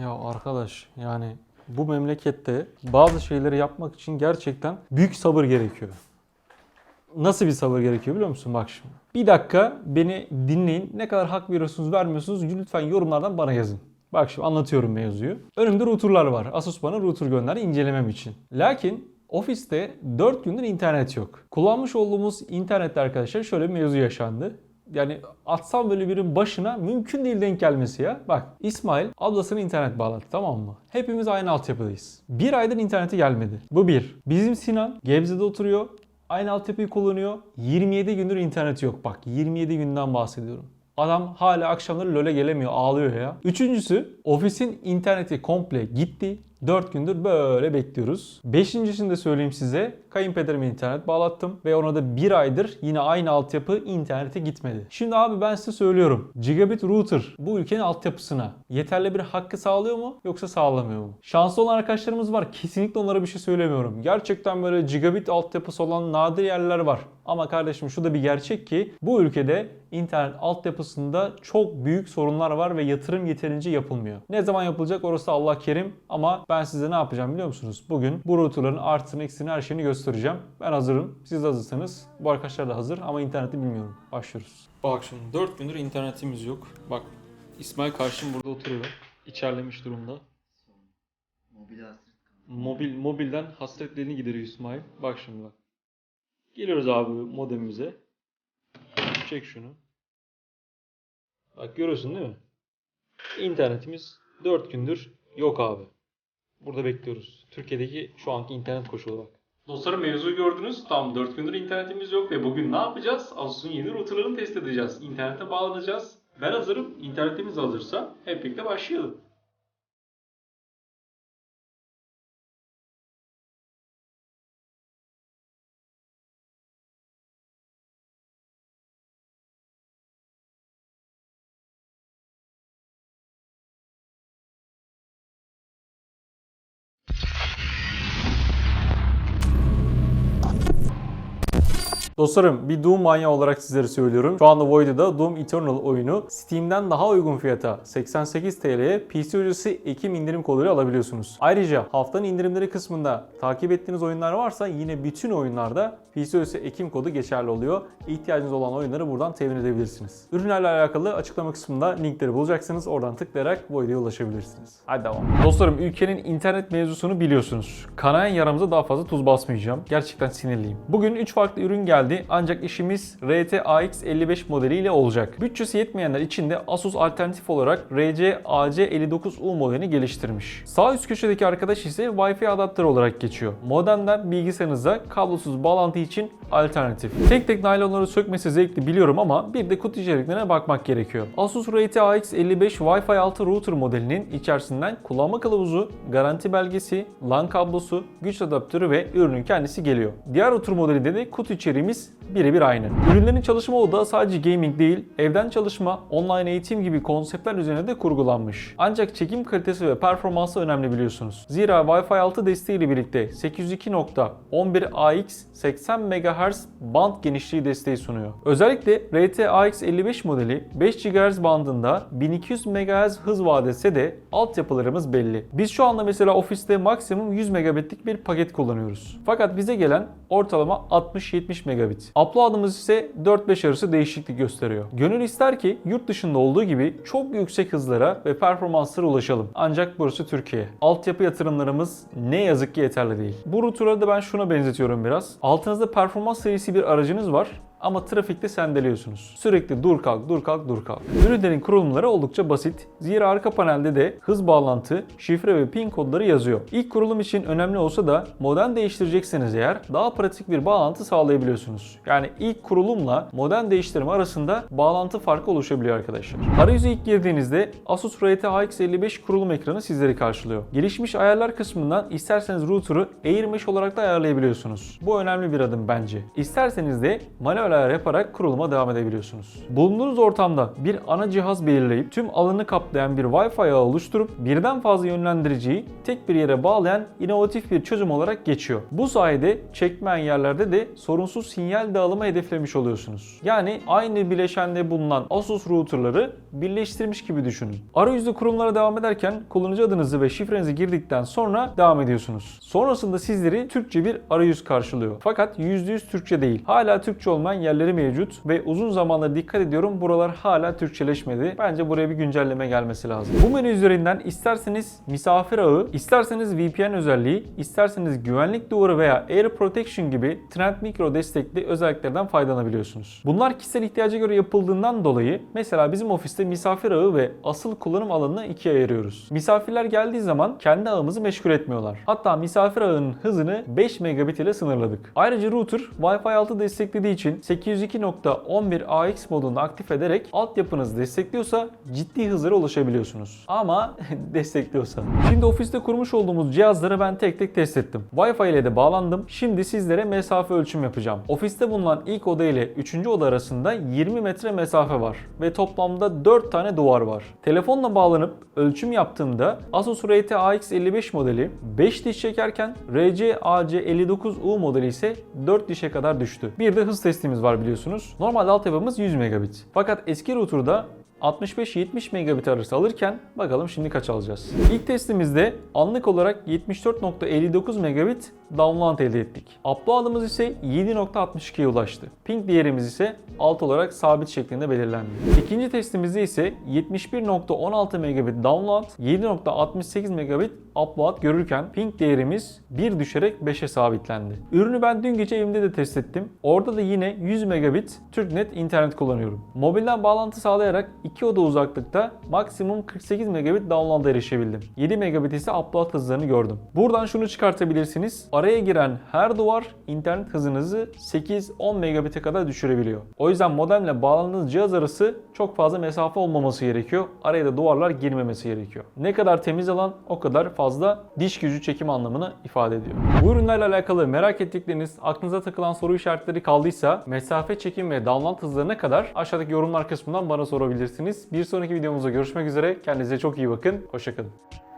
Ya arkadaş yani bu memlekette bazı şeyleri yapmak için gerçekten büyük sabır gerekiyor. Nasıl bir sabır gerekiyor biliyor musun? Bak şimdi. Bir dakika beni dinleyin. Ne kadar hak veriyorsunuz vermiyorsunuz lütfen yorumlardan bana yazın. Bak şimdi anlatıyorum mevzuyu. Önümde routerlar var. Asus bana router gönderdi incelemem için. Lakin ofiste 4 gündür internet yok. Kullanmış olduğumuz internette arkadaşlar şöyle bir mevzu yaşandı. Yani atsam böyle birinin başına mümkün değil denk gelmesi ya. Bak İsmail ablasını internet bağlattı tamam mı? Hepimiz aynı altyapıdayız. Bir aydır interneti gelmedi. Bu bir. Bizim Sinan Gebze'de oturuyor. Aynı altyapıyı kullanıyor. 27 gündür internet yok. Bak 27 günden bahsediyorum. Adam hala akşamları LoL'e gelemiyor ağlıyor ya. Üçüncüsü ofisin interneti komple gitti. 4 gündür böyle bekliyoruz. Beşincisini de söyleyeyim size. Kayınpederime internet bağlattım ve ona da bir aydır yine aynı altyapı internete gitmedi. Şimdi abi ben size söylüyorum. Gigabit router bu ülkenin altyapısına yeterli bir hakkı sağlıyor mu yoksa sağlamıyor mu? Şanslı olan arkadaşlarımız var. Kesinlikle onlara bir şey söylemiyorum. Gerçekten böyle gigabit altyapısı olan nadir yerler var. Ama kardeşim şu da bir gerçek ki bu ülkede internet altyapısında çok büyük sorunlar var ve yatırım yeterince yapılmıyor. Ne zaman yapılacak orası Allah kerim ama ben size ne yapacağım biliyor musunuz? Bugün bu routerların artısını eksini her şeyini göstereceğim. Ben hazırım. Siz de hazırsanız bu arkadaşlar da hazır ama interneti bilmiyorum. Başlıyoruz. Bak şimdi 4 gündür internetimiz yok. Bak İsmail karşım burada oturuyor. İçerlemiş durumda. Mobil hasret. Mobil mobilden hasretlerini gideriyor İsmail. Bak şimdi bak. Geliyoruz abi modemimize. Çek şunu. Bak görüyorsun değil mi? İnternetimiz 4 gündür yok abi. Burada bekliyoruz. Türkiye'deki şu anki internet koşulu bak. Dostlarım mevzuyu gördünüz. Tam 4 gündür internetimiz yok ve bugün ne yapacağız? Asus'un yeni routerlarını test edeceğiz. İnternete bağlanacağız. Ben hazırım. İnternetimiz hazırsa hep birlikte başlayalım. Dostlarım bir Doom manyağı olarak sizlere söylüyorum. Şu anda Void'da Doom Eternal oyunu Steam'den daha uygun fiyata 88 TL'ye PC öncesi Ekim indirim koduyla alabiliyorsunuz. Ayrıca haftanın indirimleri kısmında takip ettiğiniz oyunlar varsa yine bütün oyunlarda PC öncesi Ekim kodu geçerli oluyor. İhtiyacınız olan oyunları buradan temin edebilirsiniz. Ürünlerle alakalı açıklama kısmında linkleri bulacaksınız. Oradan tıklayarak Void'e ulaşabilirsiniz. Hadi devam. Dostlarım ülkenin internet mevzusunu biliyorsunuz. Kanayan yaramıza daha fazla tuz basmayacağım. Gerçekten sinirliyim. Bugün 3 farklı ürün geldi ancak işimiz RT AX55 modeliyle olacak. Bütçesi yetmeyenler için de Asus alternatif olarak RC AC59U modelini geliştirmiş. Sağ üst köşedeki arkadaş ise Wi-Fi adaptörü olarak geçiyor. Modemden bilgisayarınıza kablosuz bağlantı için alternatif. Tek tek naylonları sökmesi zevkli biliyorum ama bir de kutu içeriklerine bakmak gerekiyor. Asus RT AX55 Wi-Fi 6 router modelinin içerisinden kullanma kılavuzu, garanti belgesi, LAN kablosu, güç adaptörü ve ürünün kendisi geliyor. Diğer router modelinde de kutu içeriğimiz birebir aynı. Ürünlerin çalışma odağı sadece gaming değil, evden çalışma, online eğitim gibi konseptler üzerine de kurgulanmış. Ancak çekim kalitesi ve performansı önemli biliyorsunuz. Zira Wi-Fi 6 desteğiyle birlikte 802.11ax 80 MHz band genişliği desteği sunuyor. Özellikle RT AX55 modeli 5 GHz bandında 1200 MHz hız vaat etse de altyapılarımız belli. Biz şu anda mesela ofiste maksimum 100 megabitlik bir paket kullanıyoruz. Fakat bize gelen ortalama 60-70 megabit. Upload'ımız ise 4-5 arası değişiklik gösteriyor. Gönül ister ki yurt dışında olduğu gibi çok yüksek hızlara ve performanslara ulaşalım. Ancak burası Türkiye. Altyapı yatırımlarımız ne yazık ki yeterli değil. Bu router'ları da ben şuna benzetiyorum biraz. Altınızda performans serisi bir aracınız var ama trafikte sendeliyorsunuz. Sürekli dur kalk dur kalk dur kalk. Ürünlerin kurulumları oldukça basit. Zira arka panelde de hız bağlantı, şifre ve pin kodları yazıyor. İlk kurulum için önemli olsa da modem değiştirecekseniz eğer daha pratik bir bağlantı sağlayabiliyorsunuz. Yani ilk kurulumla modem değiştirme arasında bağlantı farkı oluşabiliyor arkadaşlar. Arayüzü ilk girdiğinizde Asus RT AX55 kurulum ekranı sizleri karşılıyor. Gelişmiş ayarlar kısmından isterseniz router'ı Air Mesh olarak da ayarlayabiliyorsunuz. Bu önemli bir adım bence. İsterseniz de manuel ayar yaparak kuruluma devam edebiliyorsunuz. Bulunduğunuz ortamda bir ana cihaz belirleyip tüm alanı kaplayan bir Wi-Fi ağı oluşturup birden fazla yönlendiriciyi tek bir yere bağlayan inovatif bir çözüm olarak geçiyor. Bu sayede çekmeyen yerlerde de sorunsuz sinyal dağılımı hedeflemiş oluyorsunuz. Yani aynı bileşende bulunan Asus routerları birleştirmiş gibi düşünün. Arayüzde kurulumlara devam ederken kullanıcı adınızı ve şifrenizi girdikten sonra devam ediyorsunuz. Sonrasında sizleri Türkçe bir arayüz karşılıyor. Fakat %100 Türkçe değil. Hala Türkçe olmayan yerleri mevcut ve uzun zamandır dikkat ediyorum buralar hala Türkçeleşmedi. Bence buraya bir güncelleme gelmesi lazım. Bu menü üzerinden isterseniz misafir ağı, isterseniz VPN özelliği, isterseniz güvenlik duvarı veya Air Protection gibi Trend Micro destekli özelliklerden faydalanabiliyorsunuz. Bunlar kişisel ihtiyaca göre yapıldığından dolayı mesela bizim ofiste misafir ağı ve asıl kullanım alanını ikiye ayırıyoruz. Misafirler geldiği zaman kendi ağımızı meşgul etmiyorlar. Hatta misafir ağının hızını 5 megabit ile sınırladık. Ayrıca router Wi-Fi 6 desteklediği için 802.11 AX modunu aktif ederek altyapınız destekliyorsa ciddi hızlara ulaşabiliyorsunuz. Ama destekliyorsa. Şimdi ofiste kurmuş olduğumuz cihazları ben tek tek test ettim. Wi-Fi ile de bağlandım. Şimdi sizlere mesafe ölçüm yapacağım. Ofiste bulunan ilk oda ile 3. oda arasında 20 metre mesafe var ve toplamda 4 tane duvar var. Telefonla bağlanıp ölçüm yaptığımda Asus RT AX55 modeli 5 diş çekerken RC AC59U modeli ise 4 dişe kadar düştü. Bir de hız testimiz var biliyorsunuz. Normalde altyapımız 100 megabit. Fakat eski router'da 65-70 megabit arası alırken bakalım şimdi kaç alacağız. İlk testimizde anlık olarak 74.59 megabit download elde ettik. Upload'ımız ise 7.62'ye ulaştı. Ping değerimiz ise alt olarak sabit şeklinde belirlendi. İkinci testimizde ise 71.16 megabit download, 7.68 megabit upload görürken ping değerimiz bir düşerek 5'e sabitlendi. Ürünü ben dün gece evimde de test ettim. Orada da yine 100 megabit TürkNet internet kullanıyorum. Mobilden bağlantı sağlayarak 2 oda uzaklıkta maksimum 48 megabit download'a erişebildim. 7 megabit ise upload hızlarını gördüm. Buradan şunu çıkartabilirsiniz. Araya giren her duvar internet hızınızı 8-10 megabit'e kadar düşürebiliyor. O yüzden modemle bağlandığınız cihaz arası çok fazla mesafe olmaması gerekiyor. Araya da duvarlar girmemesi gerekiyor. Ne kadar temiz alan o kadar fazla diş gücü çekim anlamını ifade ediyor. Bu ürünlerle alakalı merak ettikleriniz, aklınıza takılan soru işaretleri kaldıysa mesafe çekim ve download hızlarına kadar aşağıdaki yorumlar kısmından bana sorabilirsiniz. Bir sonraki videomuzda görüşmek üzere. Kendinize çok iyi bakın. Hoşçakalın.